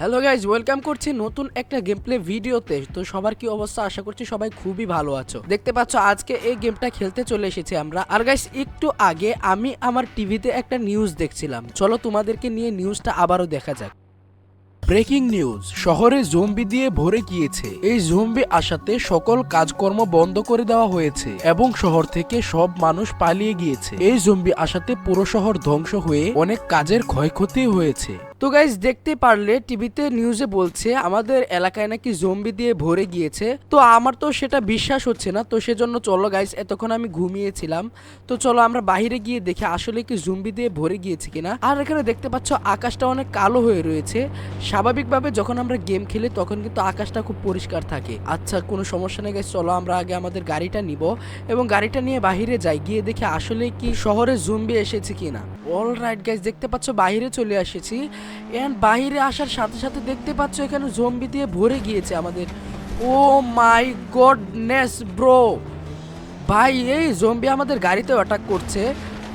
Hello guys welcome করছি নতুন একটা গেম প্লে ভিডিওতে তো সবার কি অবস্থা? আশা করছি সবাই খুবই ভালো আছো। দেখতে পাচ্ছ, আজকে এই গেমটা খেলতে চলে এসেছি আমরা। আর গাইজ একটু আগে আমি আমার টিভিতে একটা নিউজ দেখছিলাম। চলো তোমাদেরকে নিয়ে নিউজটা আবারও দেখা যাক। ব্রেকিং নিউজ শহরে জম্বি দিয়ে ভরে গিয়েছে। এই জম্বি আসাতে সকল কাজকর্ম বন্ধ করে দেওয়া হয়েছে এবং শহর থেকে সব মানুষ পালিয়ে গিয়েছে। এই জম্বি আসাতে পুরো শহর ধ্বংস হয়ে অনেক কাজের ক্ষয়ক্ষতি হয়েছে। তো গাইজ দেখতে পারলে টিভিতে নিউজে বলছে, আমাদের এলাকায় নাকি জম্বি দিয়ে ভরে গিয়েছে। তো আমার তো সেটা বিশ্বাস হচ্ছে না, তো সেজন্য চলো গাইজ এতক্ষণ আমি ঘুমিয়েছিলাম। তো চলো আমরা বাইরে গিয়ে দেখে আসলে কি জম্বি দিয়ে ভরে গিয়েছে কিনা। আর এখানে দেখতে পাচ্ছ, আকাশটা অনেক কালো হয়ে রয়েছে। স্বাভাবিকভাবে যখন আমরা গেম খেলি, তখন কিন্তু আকাশটা খুব পরিষ্কার থাকে। আচ্ছা কোনো সমস্যা নেই গাইজ চলো আমরা আগে আমাদের গাড়িটা নিব এবং গাড়িটা নিয়ে বাইরে যাই, গিয়ে দেখে আসলে কি শহরে জম্বি এসেছে কিনা। অল রাইট গাইজ দেখতে পাচ্ছ বাইরে চলে এসেছি। এন্ড বাইরে আসার সাথে সাথে দেখতে পাচ্ছ এখানে জম্বি দিয়ে ভরে গিয়েছে আমাদের। ও মাই গডনেস ব্রো ভাই, এই জম্বি আমাদের গাড়িতে অ্যাটাক করছে।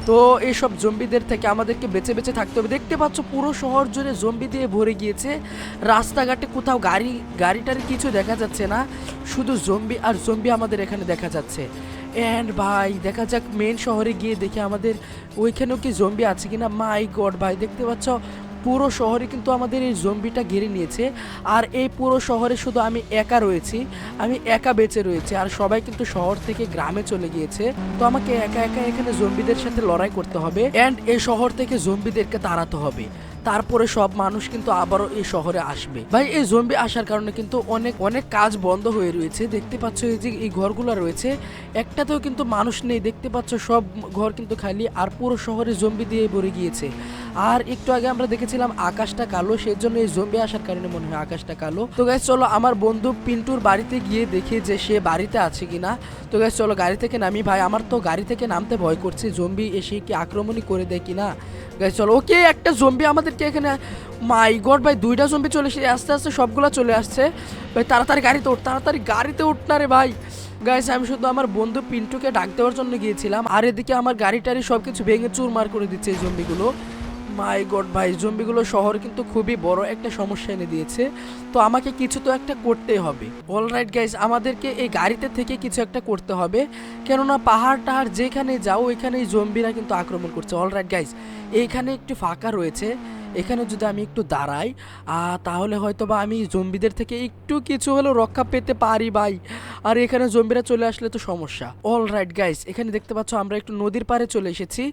তো এইসব জম্বিদের থেকে আমাদেরকে বেঁচে বেঁচে থাকতে হবে। দেখতে পাচ্ছ পুরো শহর জুড়ে জম্বি দিয়ে ভরে গিয়েছে। রাস্তাঘাটে কোথাও গাড়ি, গাড়িটার কিছু দেখা যাচ্ছে না। শুধু জম্বি আর জম্বি আমাদের এখানে দেখা যাচ্ছে। অ্যান্ড ভাই, দেখা যাক মেন শহরে গিয়ে দেখে আমাদের ওইখানেও কি জম্বি আছে কিনা। মাই গড ভাই, দেখতে পাচ্ছ পুরো শহরে কিন্তু আমাদের এই জম্বিটা ঘিরে নিয়েছে। আর এই পুরো শহরে শুধু আমি একা রয়েছি, আমি একা বেঁচে রয়েছি। আর সবাই কিন্তু শহর থেকে গ্রামে চলে গিয়েছে। তো আমাকে একা একা এখানে জম্বিদের সাথে লড়াই করতে হবে। অ্যান্ড এই শহর থেকে জম্বিদেরকে তাড়াতে হবে। তারপরে সব মানুষ কিন্তু আবারও এই শহরে আসবে। ভাই, এই জম্বি আসার কারণে কিন্তু অনেক অনেক কাজ বন্ধ হয়ে রয়েছে। দেখতে পাচ্ছ এই যে এই ঘরগুলো রয়েছে, একটাতেও কিন্তু মানুষ নেই। দেখতে পাচ্ছ সব ঘর কিন্তু খালি আর পুরো শহরে জম্বি দিয়ে ভরে গিয়েছে। আর একটু আগে আমরা দেখেছিলাম আকাশটা কালো সেই জন্য এই জম্বি আসার কারণে মনে হয় আকাশটা কালো। তো গাইজ চলো আমার বন্ধু পিন্টুর বাড়িতে গিয়ে দেখি যে সে বাড়িতে আছে কিনা। তো গাইজ চলো গাড়ি থেকে নামি। ভাই, আমার তো গাড়ি থেকে নামতে ভয় করছে। জম্বি এসে কি আক্রমণই করে দেয় কিনা? গাইজ চলো, ওকে, একটা জম্বি আমাদেরকে এখানে মাই গড ভাই, দুইটা জম্বি চলে এসে আস্তে আস্তে সবগুলা চলে আসছে। ভাই, তাড়াতাড়ি গাড়িতে উঠ তাড়াতাড়ি গাড়িতে উঠ না রে ভাই। গাইস আমি শুধু আমার বন্ধু পিন্টুকে ডাক দেওয়ার জন্য গিয়েছিলাম, আর এদিকে আমার গাড়ি টাড়ি সব কিছু ভেঙে চুরমার করে দিচ্ছে এই জম্বিগুলো মাই গড ভাই জম্বিগুলো শহর কিন্তু খুবই বড় একটা সমস্যা এনে দিয়েছে। তো আমাকে কিছু তো একটা করতেই হবে। অল অলরাইট গাইস আমাদেরকে এই গাড়িতে থেকে কিছু একটা করতে হবে। কেননা পাহাড় টাহাড় যেখানে যাও ওইখানে এই জম্বিরা কিন্তু আক্রমণ করছে। অল অলরাইট গাইস এইখানে একটু ফাঁকা রয়েছে। এখানে যদি আমি একটু দাঁড়াই তাহলে হয়তো বা আমি জম্বিদের থেকে একটু কিছু হলেও রক্ষা পেতে পারি ভাই। আর এখানে জম্বিরা চলে আসলে তো সমস্যা। অল রাইট গাইস এখানে দেখতে পাচ্ছ আমরা একটু নদীর পাড়ে চলে এসেছি।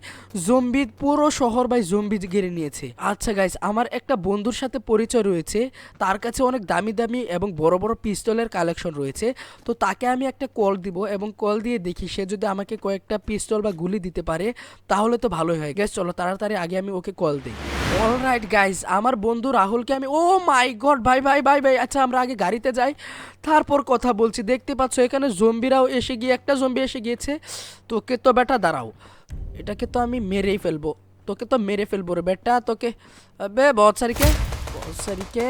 জম্বি পুরো শহর ভাই জম্বি ঘিরে নিয়েছে। আচ্ছা গাইস আমার একটা বন্ধুর সাথে পরিচয় রয়েছে। তার কাছে অনেক দামি দামি এবং বড় বড় পিস্তলের কালেকশন রয়েছে। তো তাকে আমি একটা কল দিব এবং কল দিয়ে দেখি সে যদি আমাকে কয়েকটা পিস্তল বা গুলি দিতে পারে, তাহলে তো ভালোই হয়। গ্যাস চলো তাড়াতাড়ি আগে আমি ওকে কল দিই। অল রাইট গাইস আমার বন্ধু রাহুলকে আমি ও মাই গড ভাই ভাই ভাই ভাই আচ্ছা আমরা আগে গাড়িতে যাই তারপর কথা বলছি দেখতে পাচ্ছ এখানে জম্বিরাও এসে গিয়ে একটা জম্বি এসে গিয়েছে তোকে তো বেটা দাঁড়াও এটাকে তো আমি মেরেই ফেলবো তোকে তো মেরে ফেলবো রে বেটা তোকে अबे बहुत सारी के बहुत सारी के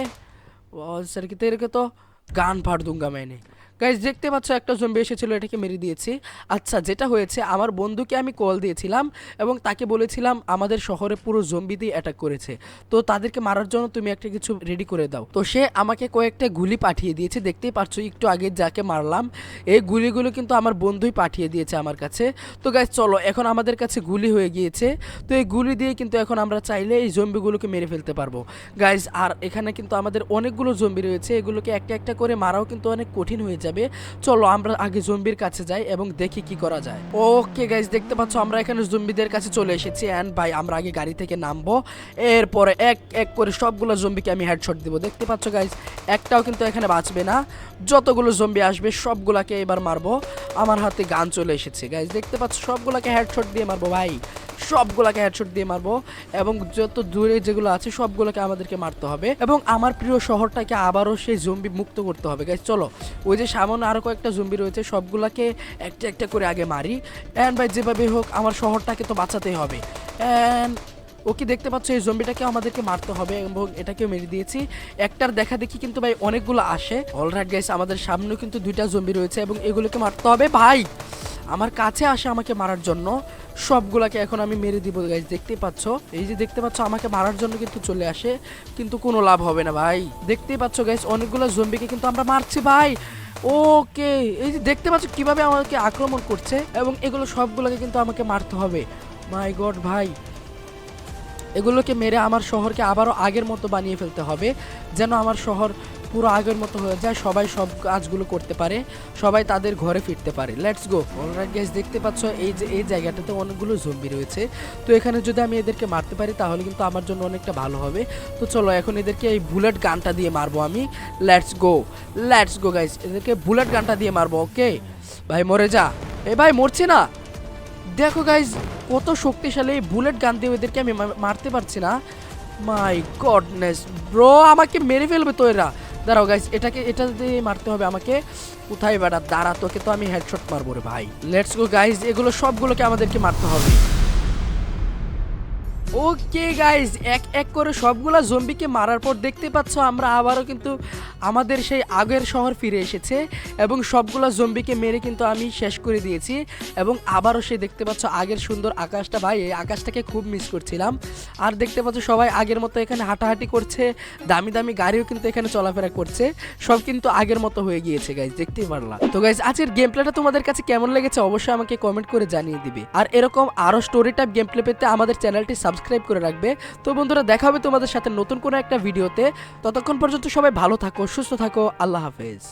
बहुत सारी के तेरे को तो গান ফাট দুঙ্গা मैंने গাইজ দেখতে পাচ্ছ একটা জম্বি এসেছিল, এটাকে মেরে দিয়েছি। আচ্ছা যেটা হয়েছে, আমার বন্ধুকে আমি কল দিয়েছিলাম এবং তাকে বলেছিলাম, আমাদের শহরে পুরো জম্বি দিয়ে অ্যাটাক করেছে। তো তাদেরকে মারার জন্য তুমি একটা কিছু রেডি করে দাও। তো সে আমাকে কয়েকটা গুলি পাঠিয়ে দিয়েছে। দেখতেই পাচ্ছ, একটু আগে যাকে মারলাম, এই গুলিগুলো কিন্তু আমার বন্ধুই পাঠিয়ে দিয়েছে আমার কাছে। তো গাইজ চলো, এখন আমাদের কাছে গুলি হয়ে গিয়েছে। তো এই গুলি দিয়ে কিন্তু এখন আমরা চাইলে এই জম্বিগুলোকে মেরে ফেলতে পারব। গাইজ আর এখানে কিন্তু আমাদের অনেকগুলো জম্বি রয়েছে। এগুলোকে একটা একটা করে মারাও কিন্তু অনেক কঠিন হয়ে যাবে। চলো আমরা আগে জম্বির কাছে যাই এবং দেখি কি করা যায়। ওকে গাইজ দেখতে পাচ্ছ আমরা এখানে জম্বিদের কাছে চলে এসেছি। অ্যান্ড ভাই, আমরা আগে গাড়ি থেকে নামবো। এরপরে এক এক করে সবগুলো জম্বিকে আমি হেডশট দিব। দেখতে পাচ্ছ গাইজ একটাও কিন্তু এখানে বাঁচবে না। যতগুলো জম্বি আসবে, সবগুলাকে এবার মারবো। আমার হাতে গান চলে এসেছে গাইজ দেখতে পাচ্ছ, সবগুলাকে হেডশট দিয়ে মারবো, ভাই। সবগুলাকে হেডশট দিয়ে মারবো এবং যত দূরে যেগুলো আছে, সবগুলোকে আমাদেরকে মারতে হবে। এবং আমার প্রিয় শহরটাকে আবারও সেই জম্বি মুক্ত করতে হবে গাইজ চলো। ওই যে সামনে আরও কয়েকটা জম্বি রয়েছে, সবগুলাকে একটা একটা করে আগে মারি। অ্যান্ড ভাই যেভাবে হোক, আমার শহরটাকে তো বাঁচাতেই হবে। অ্যান্ড ওকে দেখতে পাচ্ছ, এই জম্বিটাকে আমাদেরকে মারতে হবে এবং এটাকেও মেরে দিয়েছি। একটার দেখা দেখি কিন্তু ভাই অনেকগুলো আসে। অলরাইট গাইস আমাদের সামনেও কিন্তু দুইটা জম্বি রয়েছে এবং এগুলোকে মারতে হবে। ভাই, আমার কাছে আসে আমাকে মারার জন্য। সবগুলাকে এখন আমি মেরে দিব গাইজ দেখতেই পাচ্ছ? এই যে দেখতে পাচ্ছ, আমাকে মারার জন্য কিন্তু চলে আসে। কিন্তু কোনো লাভ হবে না, ভাই। দেখতেই পাচ্ছ গাইজ অনেকগুলো জম্বিকে কিন্তু আমরা মারছি, ভাই। ওকে, এই যে দেখতে পাচ্ছ কীভাবে আমাকে আক্রমণ করছে এবং এগুলো সবগুলোকে কিন্তু আমাকে মারতে হবে। মাই গড ভাই। এগুলোকে মেরে আমার শহরকে আবারও আগের মতো বানিয়ে ফেলতে হবে, যেন আমার শহর পুরো আগের মতো হয়ে যায়, সবাই সব কাজগুলো করতে পারে, সবাই তাদের ঘরে ফিরতে পারে। লেটস গো অলরাইট গ্যাস দেখতে পাচ্ছ, এই যে, এই জায়গাটাতে অনেকগুলো জম্বি রয়েছে। তো এখানে যদি আমি এদেরকে মারতে পারি, তাহলে কিন্তু আমার জন্য অনেকটা ভালো হবে। তো চলো, এখন এদেরকে এই বুলেট গানটা দিয়ে মারবো আমি। Let's go let's go guys এদেরকে বুলেট গানটা দিয়ে মারবো ওকে ভাই, মরে যা। এ ভাই, মরছে না! দেখো গাইজ কত শক্তিশালী বুলেট গান দিয়ে ওদেরকে আমি মারতে পারছি না। মাই গডনেস ব্রো আমাকে মেরে ফেলবে তো এরা। দাঁড়াও গাইজ এটাকে, এটা দিয়ে মারতে হবে আমাকে। কোথায় বেড়া? দাঁড়া, তোকে তো আমি হেডশট মারবো রে ভাই। লেটস গো গাইজ এগুলো সবগুলোকে আমাদেরকে মারতে হবে। ওকে গাইজ এক এক করে সবগুলা জম্বিকে মারার পর দেখতে পাচ্ছ আমরা আবারও কিন্তু আমাদের সেই আগের শহর ফিরে এসেছে এবং সবগুলা জম্বিকে মেরে কিন্তু আমি শেষ করে দিয়েছি এবং আবারও সে দেখতে পাচ্ছ আগের সুন্দর আকাশটা। ভাই, এই আকাশটাকে খুব মিস করছিলাম। আর দেখতে পাচ্ছ সবাই আগের মতো এখানে হাঁটাহাঁটি করছে, দামি দামি গাড়িও কিন্তু এখানে চলাফেরা করছে। সব কিন্তু আগের মতো হয়ে গিয়েছে গাইজ দেখতেই পারলাম। তো গাইজ আজকের গেম প্লেটা তোমাদের কাছে কেমন লেগেছে অবশ্যই আমাকে কমেন্ট করে জানিয়ে দিবে। আর এরকম আরও স্টোরি টাইপ গেম প্লে পেতে আমাদের চ্যানেলটি সাবস্ক্রাইব করে রাখবে। তো বন্ধুরা, দেখা হবে তোমাদের সাথে নতুন কোনো একটা ভিডিওতে। ততক্ষণ পর্যন্ত সবাই ভালো থাকো, সুস্থ থাকো, আল্লাহ হাফেজ।